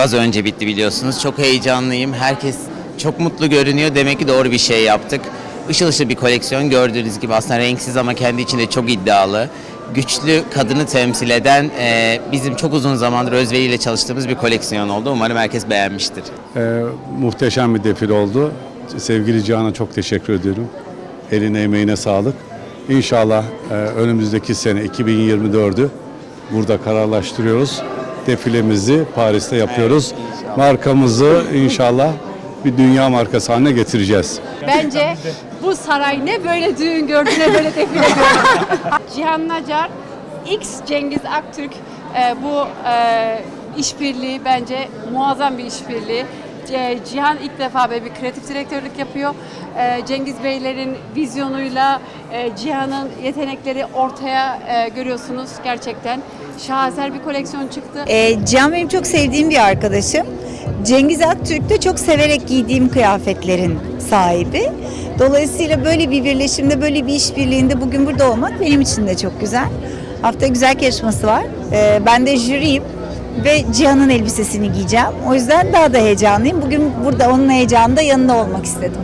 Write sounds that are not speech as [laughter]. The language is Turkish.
az önce bitti biliyorsunuz. Çok heyecanlıyım. Herkes çok mutlu görünüyor. Demek ki doğru bir şey yaptık. Işıl ışıl bir koleksiyon gördüğünüz gibi aslında renksiz ama kendi içinde çok iddialı. Güçlü kadını temsil eden e, bizim çok uzun zamandır Özveri ile çalıştığımız bir koleksiyon oldu. Umarım herkes beğenmiştir. Ee, muhteşem bir defile oldu. Sevgili Cihan'a çok teşekkür ediyorum. Eline emeğine sağlık. İnşallah e, önümüzdeki sene 2024'ü burada kararlaştırıyoruz. Defilemizi Paris'te yapıyoruz. Markamızı inşallah bir dünya markası haline getireceğiz. Bence bu saray ne böyle düğün gördü ne böyle defile gördü. [laughs] Cihan Nacar, X Cengiz Aktürk e, bu e, işbirliği bence muazzam bir işbirliği. C- Cihan ilk defa böyle bir kreatif direktörlük yapıyor. E, Cengiz Beylerin vizyonuyla e, Cihan'ın yetenekleri ortaya e, görüyorsunuz gerçekten. Şaheser bir koleksiyon çıktı. E, Cihan benim çok sevdiğim bir arkadaşım. Cengiz Aktürk de çok severek giydiğim kıyafetlerin sahibi. Dolayısıyla böyle bir birleşimde, böyle bir işbirliğinde bugün burada olmak benim için de çok güzel. Hafta güzel yarışması var. Ben de jüriyim ve Cihan'ın elbisesini giyeceğim. O yüzden daha da heyecanlıyım. Bugün burada onun heyecanında yanında olmak istedim.